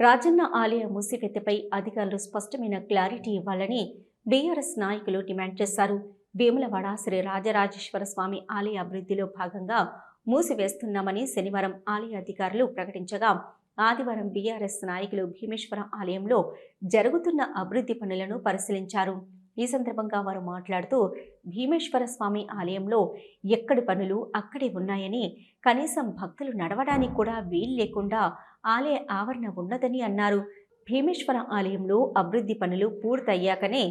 రాజన్న ఆలయ మూసివేతపై అధికారులు స్పష్టమైన క్లారిటీ ఇవ్వాలని బీఆర్ఎస్ నాయకులు డిమాండ్ చేశారు. వేములవాడ శ్రీ రాజరాజేశ్వర స్వామి ఆలయ అభివృద్ధిలో భాగంగా మూసివేస్తున్నామని శనివారం ఆలయ అధికారులు ప్రకటించగా ఆదివారం బీఆర్ఎస్ నాయకులు భీమేశ్వర ఆలయంలో జరుగుతున్న అభివృద్ధి పనులను పరిశీలించారు. ఈ సందర్భంగా వారు మాట్లాడుతూ భీమేశ్వర స్వామి ఆలయంలో ఎక్కడి పనులు అక్కడే ఉన్నాయని కనీసం భక్తులు నడవడానికి కూడా వీలు లేకుండా ఆలయ ఆవరణ ఉన్నదని అన్నారు. భీమేశ్వర ఆలయంలో అభివృద్ధి పనులు పూర్తయ్యాకనే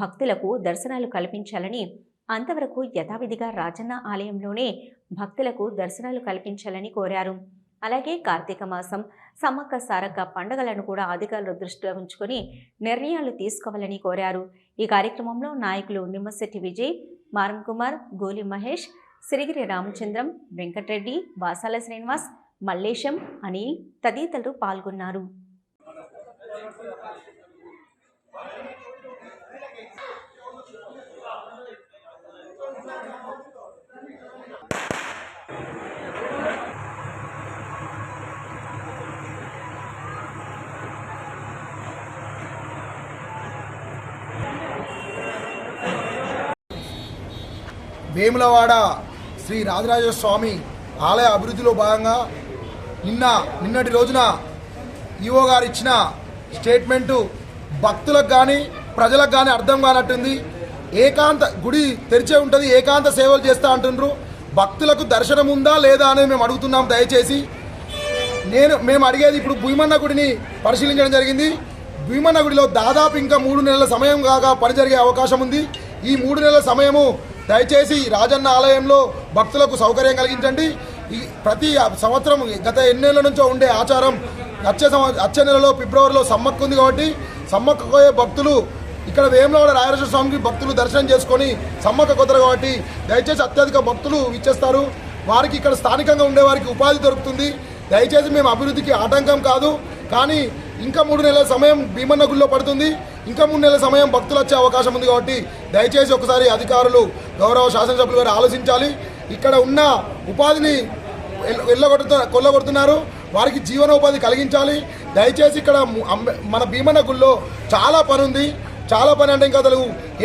భక్తులకు దర్శనాలు కల్పించాలని అంతవరకు యథావిధిగా రాజన్న ఆలయంలోనే భక్తులకు దర్శనాలు కల్పించాలని కోరారు. అలాగే కార్తీక మాసం సమ్మక్క సారక్క పండుగలను కూడా అధికారులు దృష్టిలో ఉంచుకొని నిర్ణయాలు తీసుకోవాలని కోరారు. ఈ కార్యక్రమంలో నాయకులు నిమ్మశెట్టి విజయ్ మారం కుమార్ గోలి మహేష్ సిరిగిరి రామచంద్రం వెంకటరెడ్డి వాసాల శ్రీనివాస్ మల్లేశం అనిల్ తదితరులు పాల్గొన్నారు. వేములవాడ శ్రీ రాజరాజస్వామి స్వామి ఆలయ అభివృద్ధిలో భాగంగా నిన్న నిన్నటి రోజున ఈఓ గారు ఇచ్చిన స్టేట్మెంటు భక్తులకు కానీ ప్రజలకు కానీ అర్థం కానట్టుంది. ఏకాంత గుడి తెరిచే ఉంటుంది ఏకాంత సేవలు చేస్తా అంటుండ్రు. భక్తులకు దర్శనం ఉందా లేదా అనేది మేము అడుగుతున్నాం దయచేసి. నేను మేము అడిగేది ఇప్పుడు భూమన్న గుడిని పరిశీలించడం జరిగింది. భీమన్న గుడిలో దాదాపు ఇంకా మూడు నెలల సమయం కాగా పని జరిగే అవకాశం ఉంది. ఈ మూడు నెలల సమయము దయచేసి రాజన్న ఆలయంలో భక్తులకు సౌకర్యం కలిగించండి. ప్రతి సంవత్సరం గత ఎన్నేళ్ళ నుంచో ఉండే ఆచారం వచ్చే వచ్చే నెలలో ఫిబ్రవరిలో సమ్మక్క ఉంది కాబట్టి సమ్మక్కపోయే భక్తులు ఇక్కడ వేములవాడ రాయరేశ్వర స్వామికి భక్తులు దర్శనం చేసుకొని సమ్మక్క కుదరు కాబట్టి దయచేసి అత్యధిక భక్తులు ఇచ్చేస్తారు వారికి ఇక్కడ స్థానికంగా ఉండే వారికి ఉపాధి దొరుకుతుంది. దయచేసి మేము అభివృద్ధికి ఆటంకం కాదు. కానీ ఇంకా మూడు నెలల సమయం భీమన్న గుళ్ళో పడుతుంది. ఇంకా మూడు నెలల సమయం భక్తులు వచ్చే అవకాశం ఉంది కాబట్టి దయచేసి ఒకసారి అధికారులు గౌరవ శాసనసభ్యులు గారు ఆలోచించాలి. ఇక్కడ ఉన్న ఉపాధిని వెళ్ళగొడుతు కొల్లగొడుతున్నారు. వారికి జీవనోపాధి కలిగించాలి. దయచేసి ఇక్కడ మన భీమన్న గుడిలో చాలా పని ఉంది చాలా పని అంటే ఇంకా అసలు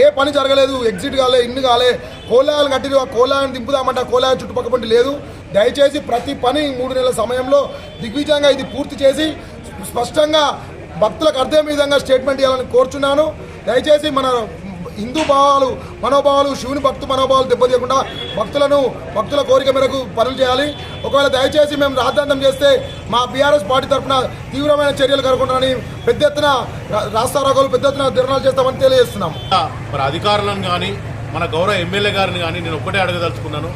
ఏ పని జరగలేదు. ఎగ్జిట్ కాలే ఇన్ని కాలే. కోలాయాలు కట్టిరు. ఆ కోలాయాన్ని దింపుదామంటే ఆ కోలాయ చుట్టుపక్కల పంటి లేదు. దయచేసి ప్రతి పని మూడు నెలల సమయంలో దిగ్విజయంగా ఇది పూర్తి చేసి స్పష్టంగా భక్తులకు అర్థమయ్యే విధంగా స్టేట్మెంట్ ఇవ్వాలని కోరుచున్నాను. దయచేసి మన హిందూ భావాలు మనోభావాలు శివుని భక్తు మనోభావాలు దెబ్బతీయకుండా భక్తులను భక్తుల కోరిక మేరకు పనులు చేయాలి. ఒకవేళ దయచేసి మేము రాద్ధాంతం చేస్తే మా బీఆర్ఎస్ పార్టీ తరఫున తీవ్రమైన చర్యలు కనుకుంటామని పెద్ద ఎత్తున రా- రాష్ట్ర పెద్ద ఎత్తున ధర్నాలు చేస్తామని తెలియజేస్తున్నాం. మరి అధికారులను కానీ మన గౌరవ ఎమ్మెల్యే గారిని కానీ నేను ఒక్కటే అడగదలుచుకున్నాను.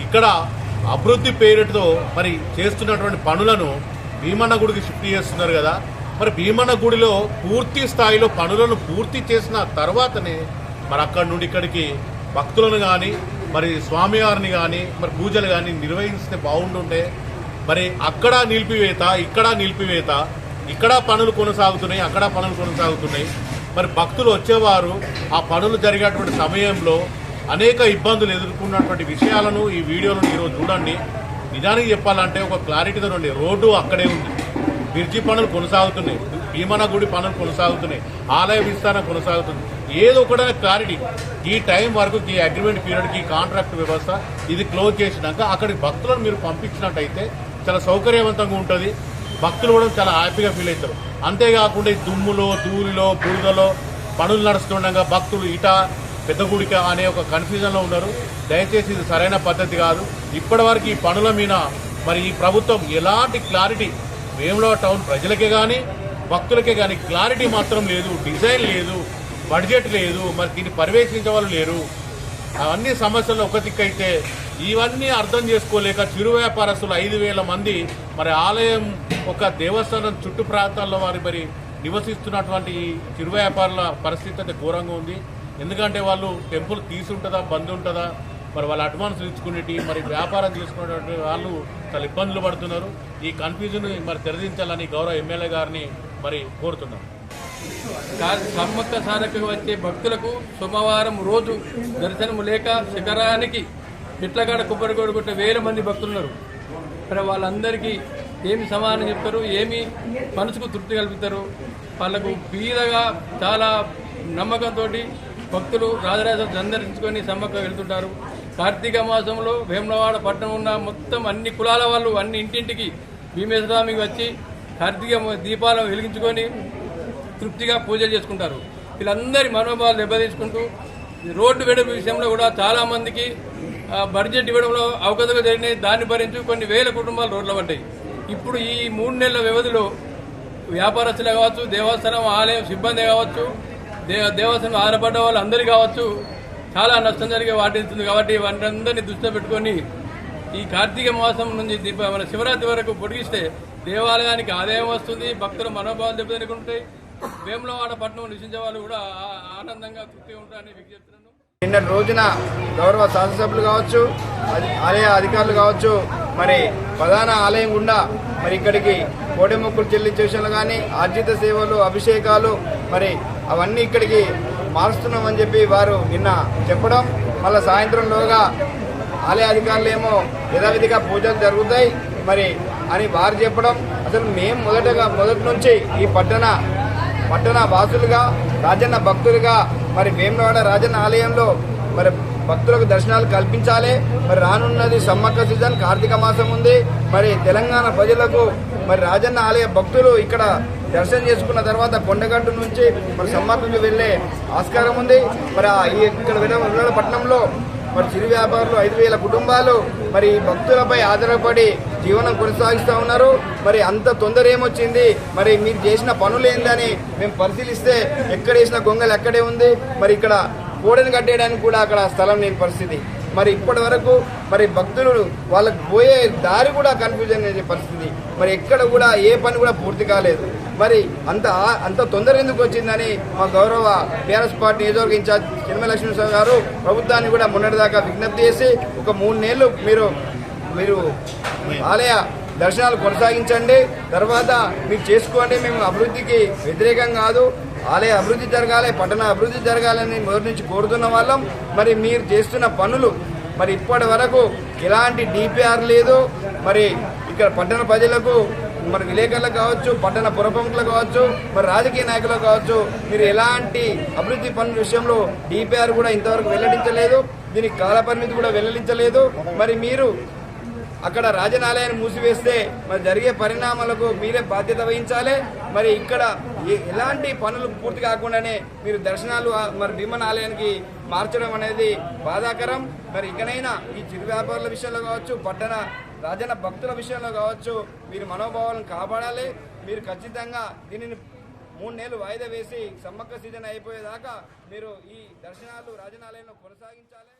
ఇక్కడ అభివృద్ధి పేరుతో మరి చేస్తున్నటువంటి పనులను భీమన్న గుడికి షిఫ్ట్ చేస్తున్నారు కదా. మరి భీమన్న గుడిలో పూర్తి స్థాయిలో పనులను పూర్తి చేసిన తర్వాతనే మరి అక్కడి నుండి ఇక్కడికి భక్తులను కానీ మరి స్వామివారిని కానీ మరి పూజలు కానీ నిర్వహిస్తే బాగుంటుండే మరి అక్కడ నిలిపివేత ఇక్కడ నిలిపివేత ఇక్కడ పనులు కొనసాగుతున్నాయి అక్కడ పనులు కొనసాగుతున్నాయి. మరి భక్తులు వచ్చేవారు ఆ పనులు జరిగేటువంటి సమయంలో అనేక ఇబ్బందులు ఎదుర్కొన్నటువంటి విషయాలను ఈ వీడియోలను ఈరోజు చూడండి. నిజానికి చెప్పాలంటే ఒక క్లారిటీతో ఉండి రోడ్డు అక్కడే ఉంది. బ్రిడ్జి పనులు కొనసాగుతున్నాయి భీమన గుడి పనులు కొనసాగుతున్నాయి ఆలయ విస్తరణ కొనసాగుతుంది. ఏదో ఒకటి క్లారిటీ ఈ టైం వరకు ఈ అగ్రిమెంట్ పీరియడ్కి ఈ కాంట్రాక్ట్ వ్యవస్థ ఇది క్లోజ్ చేసినాక అక్కడికి భక్తులను మీరు పంపించినట్టయితే చాలా సౌకర్యవంతంగా ఉంటుంది. భక్తులు కూడా చాలా హ్యాపీగా ఫీల్ అవుతారు. అంతేకాకుండా ఈ దుమ్ములో ధూళిలో బురదలో పనులు నడుస్తుండగా భక్తులు ఇట పెద్ద గుడిక అనే ఒక కన్ఫ్యూజన్లో ఉన్నారు. దయచేసి ఇది సరైన పద్ధతి కాదు. ఇప్పటివరకు ఈ పనుల మీద మరి ఈ ప్రభుత్వం ఎలాంటి క్లారిటీ వేములవాడ టౌన్ ప్రజలకే కానీ భక్తులకే కానీ క్లారిటీ మాత్రం లేదు డిజైన్ లేదు బడ్జెట్ లేదు మరి దీన్ని పర్యవేక్షించే వాళ్ళు లేరు. అవన్నీ సమస్యలు ఒక దిక్కైతే ఇవన్నీ అర్థం చేసుకోలేక చిరు వ్యాపారస్తులు ఐదు వేల మంది మరి ఆలయం ఒక దేవస్థానం చుట్టు ప్రాంతాల్లో వారి మరి నివసిస్తున్నటువంటి చిరు వ్యాపారుల పరిస్థితి అయితే ఘోరంగా ఉంది. ఎందుకంటే వాళ్ళు టెంపుల్ తీసి ఉంటుందా బంద్ ఉంటుందా మరి వాళ్ళ అడ్వాన్స్ ఇచ్చుకునేటి మరి వ్యాపారం చేసుకునేటువంటి వాళ్ళు చాలా ఇబ్బందులు పడుతున్నారు. ఈ కన్ఫ్యూజన్ మరి తెరదించాలని గౌరవ ఎమ్మెల్యే గారిని మరి కోరుతున్నాం. సమ్మక్క సారకు వచ్చే భక్తులకు సోమవారం రోజు దర్శనము లేక శిఖరానికి మిట్లగాడ కొబ్బరిగోడు కొట్టే వేల మంది భక్తులున్నారు. మరి వాళ్ళందరికీ ఏమి సమాధానం చెప్తారు ఏమి మనసుకు తృప్తి కల్పిస్తారు వాళ్ళకు బీదగా చాలా నమ్మకంతో భక్తులు రాజరాజ సందర్శించుకొని సమ్మక్క వెళ్తుంటారు. కార్తీక మాసంలో వేములవాడ పట్టణం ఉన్న మొత్తం అన్ని కులాల వాళ్ళు అన్ని ఇంటింటికి భీమేశ్వరామికి వచ్చి కార్తీక దీపాలను వెలిగించుకొని తృప్తిగా పూజలు చేసుకుంటారు. వీళ్ళందరి మనోభావాలు దెబ్బతీసుకుంటూ రోడ్డు వెడల్పు విషయంలో కూడా చాలామందికి బడ్జెట్ ఇవ్వడంలో అవకతవకలు జరిగినాయి. దాన్ని భరించి కొన్ని వేల కుటుంబాలు రోడ్ల పడ్డాయి. ఇప్పుడు ఈ మూడు నెలల వ్యవధిలో వ్యాపారస్తులు కావచ్చు దేవస్థానం ఆలయం సిబ్బంది కావచ్చు దే దేవస్థానం ఆధారపడ్డ వాళ్ళు అందరూ కావచ్చు చాలా నష్టం జరిగే వాటిస్తుంది కాబట్టి వాటిని దృష్టిలో పెట్టుకొని ఈ కార్తీక మాసం నుంచి దీప మన శివరాత్రి వరకు పొడిగిస్తే దేవాలయానికి ఆదాయం వస్తుంది భక్తుల మనోభావాలు దెబ్బతినుకుంటాయి. వేములవాడ పట్టణం నివసించే వాళ్ళు కూడా ఆనందంగా తృప్తిగా ఉంటారని విజ్ఞప్తున్నాను నిన్నటి రోజున గౌరవ శాసనసభ్యులు కావచ్చు అది- ఆలయ అధికారులు కావచ్చు మరి ప్రధాన ఆలయం గుండా మరి ఇక్కడికి కోడె మొక్కులు చెల్లించే విషయంలో కానీ ఆర్జిత సేవలు అభిషేకాలు మరి అవన్నీ ఇక్కడికి మారుస్తున్నామని చెప్పి వారు నిన్న చెప్పడం మళ్ళీ సాయంత్రంలోగా ఆలయ అధికారులు ఏమో యథావిధిగా పూజలు జరుగుతాయి మరి అని వారు చెప్పడం. అసలు మేము మొదటగా మొదటి నుంచి ఈ పట్టణ పట్టణ వాసులుగా రాజన్న భక్తులుగా మరి వేములవాడ రాజన్న ఆలయంలో మరి భక్తులకు దర్శనాలు కల్పించాలి. మరి రానున్నది సమ్మక్క సీజన్ కార్తీక మాసం ఉంది. మరి తెలంగాణ ప్రజలకు మరి రాజన్న ఆలయ భక్తులు ఇక్కడ దర్శనం చేసుకున్న తర్వాత కొండగట్టు నుంచి మరి సమ్మక్కకు వెళ్ళే ఆస్కారం ఉంది. మరి ఇక్కడ వేములవాడ పట్టణంలో మరి చిరు వ్యాపారులు ఐదు వేల కుటుంబాలు మరి భక్తులపై ఆధారపడి జీవనం కొనసాగిస్తూ ఉన్నారు. మరి అంత తొందర ఏమొచ్చింది? మరి మీరు చేసిన పనులు ఏందని మేము పరిశీలిస్తే ఎక్కడ వేసిన గొంగలు ఎక్కడే ఉంది. మరి ఇక్కడ కోడని కట్టేయడానికి కూడా అక్కడ స్థలం లేని పరిస్థితి. మరి ఇప్పటి వరకు మరి భక్తులు వాళ్ళకు పోయే దారి కూడా కన్ఫ్యూజన్ అనే పరిస్థితి. మరి ఎక్కడ కూడా ఏ పని కూడా పూర్తి కాలేదు. మరి అంత అంత తొందర ఎందుకు వచ్చిందని మా గౌరవ టీఆర్ఎస్ పార్టీ నియోజకవర్గ ఇన్ఛార్జ్ చిన్మ గారు ప్రభుత్వాన్ని కూడా మొన్నటిదాకా విజ్ఞప్తి చేసి ఒక మూడు నెలలు మీరు మీరు ఆలయ దర్శనాలు కొనసాగించండి. తర్వాత మీరు చేసుకోండి. మేము అభివృద్ధికి వ్యతిరేకం కాదు. ఆలయ అభివృద్ధి జరగాలి పట్టణ అభివృద్ధి జరగాలని మొదటి నుంచి కోరుతున్న వాళ్ళం. మరి మీరు చేస్తున్న పనులు మరి ఇప్పటి వరకు ఎలాంటి డిపిఆర్ లేదు. మరి ఇక్కడ పట్టణ ప్రజలకు మరి విలేకరులకు కావచ్చు పట్టణ పురప్రముఖులకు కావచ్చు మరి రాజకీయ నాయకులకు కావచ్చు మీరు ఎలాంటి అభివృద్ధి పనుల విషయంలో డిపిఆర్ కూడా ఇంతవరకు వెల్లడించలేదు. దీనికి కాలపరిమితి కూడా వెల్లడించలేదు. మరి మీరు అక్కడ రాజనాలయాన్ని మూసివేస్తే మరి జరిగే పరిణామాలకు మీరే బాధ్యత వహించాలి. మరి ఇక్కడ ఎలాంటి పనులు పూర్తి కాకుండానే మీరు దర్శనాలు మరి భీమన్ ఆలయానికి మార్చడం అనేది బాధాకరం. మరి ఇకనైనా ఈ చిరు వ్యాపారుల విషయంలో కావచ్చు పట్టణ రాజన భక్తుల విషయంలో కావచ్చు మీరు మనోభావాలను కాపాడాలి. మీరు ఖచ్చితంగా దీనిని మూడు నెలలు వాయిదా వేసి సమ్మక్క సీజన్ అయిపోయేదాకా మీరు ఈ దర్శనాలు రాజనాలయంలో కొనసాగించాలి.